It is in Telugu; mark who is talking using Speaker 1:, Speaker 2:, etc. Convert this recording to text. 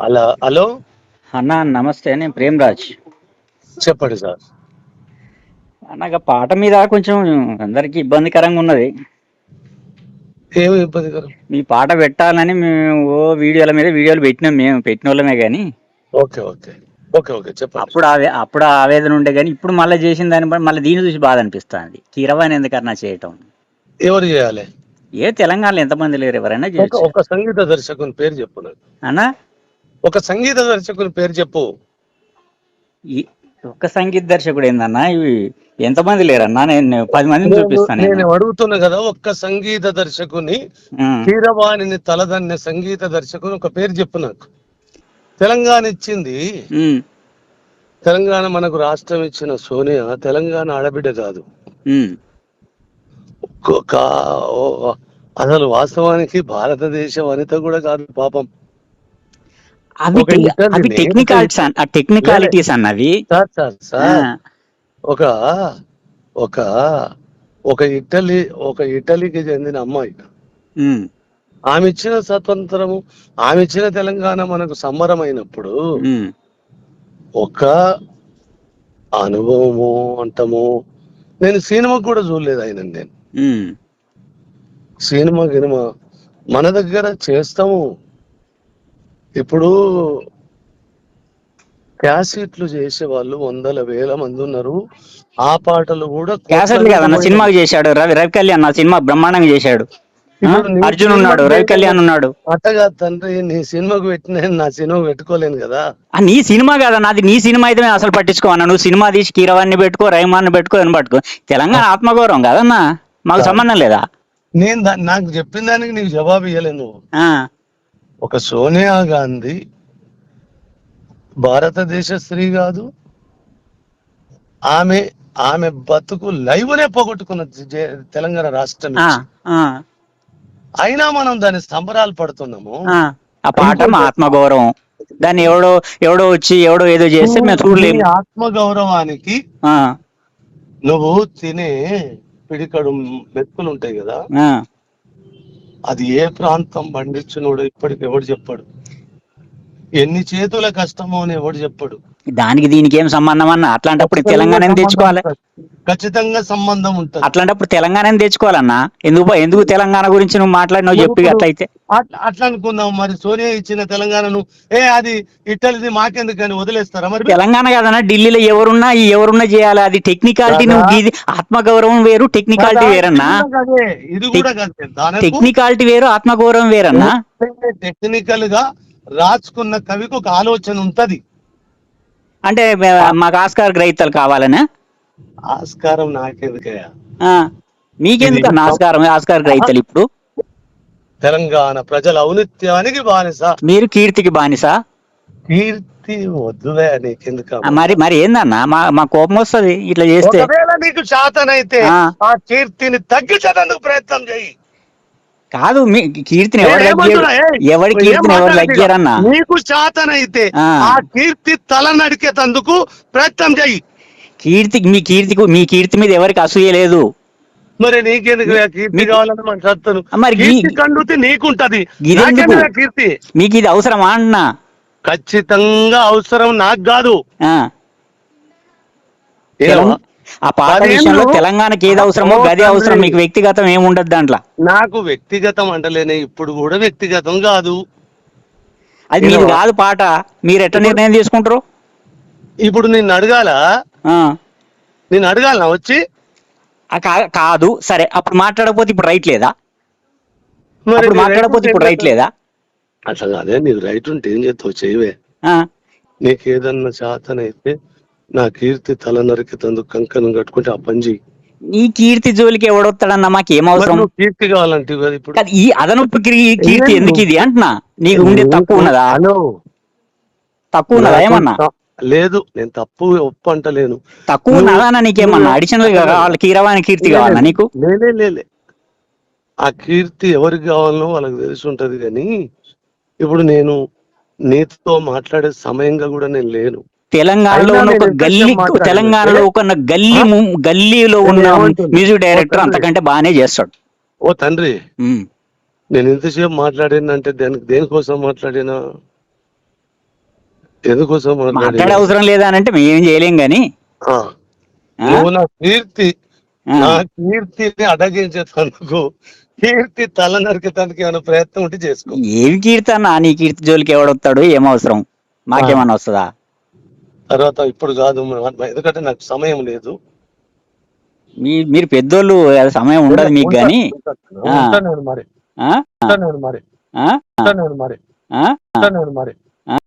Speaker 1: అలా హలో
Speaker 2: అన్న నమస్తే నేను ప్రేమ్రాజ్.
Speaker 1: చెప్పండి సార్.
Speaker 2: నాకు ఆ పాట మీద కొంచెం అందరికి ఇబ్బందికరంగా ఉన్నది.
Speaker 1: ఏమి ఇబ్బందికరం?
Speaker 2: మీ పాట పెట్టాలని మేము ఓ వీడియోల మీద వీడియోలు పెట్టినాం మేము పెట్టిన వాళ్ళమే కానీ
Speaker 1: ఓకే ఓకే. ఓకే ఓకే చెప్పండి.
Speaker 2: అప్పుడు ఆవే అప్పుడు ఆవేదన ఉండే కానీ ఇప్పుడు మళ్ళీ చేసిన దాన్ని బట్టి మళ్ళీ దీన్ని చూసి బాధ అనిపిస్తుంది. కీరవాణి ఎందుకన్నా చేయటం?
Speaker 1: ఎవరు చేయాలి?
Speaker 2: ఏ తెలంగాణలో ఎంతమంది లేరు ఎవరైనా
Speaker 1: ఒక ఒక సంగీత దర్శకుని పేరు చెప్పు
Speaker 2: అన్నా?
Speaker 1: ఒక సంగీత దర్శకుని పేరు చెప్పు.
Speaker 2: ఈ ఒక్క సంగీత దర్శకుడు ఏందన్నా? ఇవి ఎంతమంది లేరన్నా? నేను పది మందిని చూపిస్తాను
Speaker 1: నేను.
Speaker 2: నేను
Speaker 1: అడుగుతున్నా కదా ఒక్క సంగీత దర్శకుని
Speaker 2: ఉం.
Speaker 1: కీరవాణిని తలదన్నే సంగీత దర్శకుని ఒక పేరు చెప్పు నాకు. తెలంగాణ ఇచ్చింది. తెలంగాణ మనకు రాష్ట్రం ఇచ్చిన సోనియా తెలంగాణ ఆడబిడ్డ కాదు. ఒక అసలు వాస్తవానికి భారతదేశ వనిత కూడా కాదు పాపం
Speaker 2: అవి టెక్నికాలిటీస్ ఆ టెక్నికాలిటీస్ అన్నవి
Speaker 1: సార్ సార్ ఒక ఒక ఒక ఇటలీ ఒక ఇటలీకి చెందిన అమ్మాయి. ఆమె ఇచ్చిన స్వతంత్రము ఆమె ఇచ్చిన తెలంగాణ మనకు సంబరమైనప్పుడు. ఒక అనుభవము అంటము నేను సినిమా కూడా చూడలేదు ఆయన నేను. సినిమా గినిమా. మన దగ్గర చేస్తాము. ఇప్పుడు క్యాసెట్లు చేసే వాళ్ళు వందల వేల మంది ఉన్నారు. ఆ పాటలు కూడా
Speaker 2: క్యాసెట్లు కదన్న సినిమాకి చేశాడు. రవి రవి కళ్యాణ్ నా సినిమా బ్రహ్మాండంగా చేశాడు. అర్జున్ ఉన్నాడు రవి కళ్యాణ్ ఉన్నాడు.
Speaker 1: అట్టగా తండ్రి నీ సినిమాకు పెట్టిన నా సినిమా పెట్టుకోలేను కదా.
Speaker 2: ఆ, నీ సినిమా కదా నాది నీ సినిమా అయితే మేము అసలు పట్టించుకోవన్నా నువ్వు సినిమా తీసి కీరవాన్ని పెట్టుకో రైమాన్ని పెట్టుకో అని పట్టుకో. తెలంగాణ ఆత్మగౌరవం కదన్నా. మాకు సంబంధం లేదా?
Speaker 1: నేను నాకు చెప్పిన దానికి నీకు జవాబు
Speaker 2: ఆ,
Speaker 1: ఒక సోనియా గాంధీ భారతదేశ స్త్రీ కాదు ఆమె ఆమె బతుకు లైవ్నే పోగొట్టుకున్న తెలంగాణ రాష్ట్రం అయినా మనం దాని సంబరాలు పడుతున్నాము.
Speaker 2: ఆ. పాట మా ఆత్మగౌరవం. దాన్ని ఎవడో ఎవడో వచ్చి ఎవడో ఏదో చేస్తే మేము చూడలేము.
Speaker 1: నీ ఆత్మ గౌరవానికి
Speaker 2: ఆ,
Speaker 1: నువ్వు తినే పిడికడు మెతుకులు ఉంటాయి కదా. అది ఏ ప్రాంతం పండించినోడు ఇప్పటికి ఎవడు చెప్పాడు ఎన్ని చేతుల కష్టమో అని ఎవడు చెప్పాడు
Speaker 2: దానికి దీనికి ఏం సంబంధం అన్న? అట్లాంటప్పుడు తెలంగాణ తెచ్చుకోవాలి.
Speaker 1: ఖచ్చితంగా సంబంధం ఉంటుంది.
Speaker 2: అట్లాంటప్పుడు తెలంగాణ తెచ్చుకోవాలన్నా? ఎందుకు ఎందుకు తెలంగాణ గురించి నువ్వు మాట్లాడినావు చెప్పి అట్లయితే.
Speaker 1: అట్లా అనుకుందాం మరి. సోనియా ఇచ్చిన తెలంగాణను ఏ అది ఇట్టలిది మాకెందుకని వదిలేస్తారా మరి?
Speaker 2: తెలంగాణ కదన్నా ఢిల్లీలో ఎవరున్నా ఎవరున్నా చేయాలి. అది టెక్నికాలిటీ నువ్వు ఆత్మగౌరవం వేరు టెక్నికాలిటీ వేరన్నా?
Speaker 1: ఇది కూడా
Speaker 2: టెక్నికాలిటీ వేరు ఆత్మగౌరవం వేరన్నా?
Speaker 1: టెక్నికల్గా రాసుకున్న కవికి ఒక ఆలోచన ఉంటది.
Speaker 2: అంటే మాకు ఆస్కార్ గ్రహీతలు కావాలనా?
Speaker 1: ఆస్కారం నాకెందుకయ్యా?
Speaker 2: మీకెందుకు ఆస్కారం ఆస్కార్ గ్రహీతలు ఇప్పుడు?
Speaker 1: తెలంగాణ ప్రజల ఔనిత్యానికి బానిస.
Speaker 2: మీరు కీర్తికి బానిసా?
Speaker 1: కీర్తి నీకెందుకు
Speaker 2: ఆ, మరి మరి ఏందన్నా? మా మా కోపం వస్తది ఇట్లా చేస్తే.
Speaker 1: నీకు శాతనైతే
Speaker 2: ఆ.
Speaker 1: కీర్తిని తగ్గించేందుకు ప్రయత్నం చేయి.
Speaker 2: కాదు మీ కీర్తిని ఎవరు కీర్తిని ఎవరు? లగ్గారన్నా
Speaker 1: నీకు శాతనైతే
Speaker 2: ఆ.
Speaker 1: ఆ కీర్తి తల నడికేటందుకు ప్రయత్నం చేయి.
Speaker 2: కీర్తి మీ కీర్తికి మీ కీర్తి మీద ఎవరికి అసూయ లేదు.
Speaker 1: మరి నీకెందుకు కీర్తి కావాలని మన సత్తను?
Speaker 2: మరి
Speaker 1: కీర్తి కండుతి నీకుంటది. కీర్తి?
Speaker 2: మీకు ఇది అవసరమా అన్నా?
Speaker 1: ఖచ్చితంగా అవసరం నాకు కాదు.
Speaker 2: ఆ.
Speaker 1: పదేళ్ళు-
Speaker 2: విషయంలో తెలంగాణకి ఏది అవసరమో గదే అవసరం. మీకు వ్యక్తిగతం ఏముండదు దాంట్లో
Speaker 1: నాకు వ్యక్తిగతం అంటలేనే ఇప్పుడు కూడా వ్యక్తిగతం కాదు
Speaker 2: అది
Speaker 1: ఏమో?
Speaker 2: కాదు పాట మీరు ఎట్లా నిర్ణయం తీసుకుంటారు
Speaker 1: ఇప్పుడు నిన్ను అడగాల. నేను అడగాలనా వచ్చి
Speaker 2: కాదు సరే అప్పుడు మాట్లాడకపోతే ఇప్పుడు రైట్ లేదా
Speaker 1: మరి
Speaker 2: అప్పుడు
Speaker 1: నీ
Speaker 2: మాట్లాడకపోతే ఇప్పుడు రైట్ లేదా
Speaker 1: అట్లా కాదే నీకు రైట్ ఉంటే ఏం చేస్తావు చేయవే
Speaker 2: ఆ.
Speaker 1: నీకు ఏదన్నా శాతనైతే నా కీర్తి తల నరికితందుకు కంకణం కట్టుకుంటే ఆ చెయ్యి
Speaker 2: నీ కీర్తి జోలికి ఎవడొస్తాడన్నా మాకు ఏం
Speaker 1: మరి
Speaker 2: అవసరం?
Speaker 1: నువ్వు కీర్తి కావాలంటే ఇప్పుడు.
Speaker 2: ఈ అదనపు కీర్తి ఎందుకు ఇది అంటున్నా? నీకు ఉండే తక్కువ ఉన్నదా? తక్కువ ఉన్నదా ఏమన్నా?
Speaker 1: లేదు నేను తప్పు ఒప్పు అంటలేను.
Speaker 2: తక్కువ ఉన్నదా నీకేమన్నా అడిషనల్గా కావాలి కీరవాణి కీర్తి కావాలా నీకు?
Speaker 1: లేలే లేలే. ఆ కీర్తి ఎవరికి కావాలనో వాళ్ళకి తెలిసి ఉంటది కానీ ఇప్పుడు నేను నీతో మాట్లాడే సమయంగా కూడా నేను లేను.
Speaker 2: తెలంగాణలో ఉన్న ఒక గల్లీ? తెలంగాణలో ఒక గల్లీ గల్లీలో
Speaker 1: నేను
Speaker 2: ఉన్న? Music director. అంతకంటే బాగానే చేస్తాడు.
Speaker 1: ఓ తండ్రి. నేను ఎంతసేపు మాట్లాడినంటే దేనికి దేనికోసం మాట్లాడినా? ఎందుకోసం
Speaker 2: మాట్లాడే అవసరం లేదా అంటే మేమేం చేయలేం గాని.
Speaker 1: నా కీర్తి. నా కీర్తిని అడగించేందుకు కీర్తి తల నరికేదానికి ఏమైనా ప్రయత్నం ఉంటే చేసుకో.
Speaker 2: ఏమి కీర్తన నీ కీర్తి జోలికి ఎవడొస్తాడు? ఏం అవసరం? మాకేమన్నా వస్తుందా?
Speaker 1: తర్వాత ఇప్పుడు కాదు ఎందుకంటే నాకు సమయం లేదు.
Speaker 2: మీ మీరు పెద్దోళ్ళు సమయం ఉండదు మీకు
Speaker 1: నేను మరి. మరి. మరి. మరి.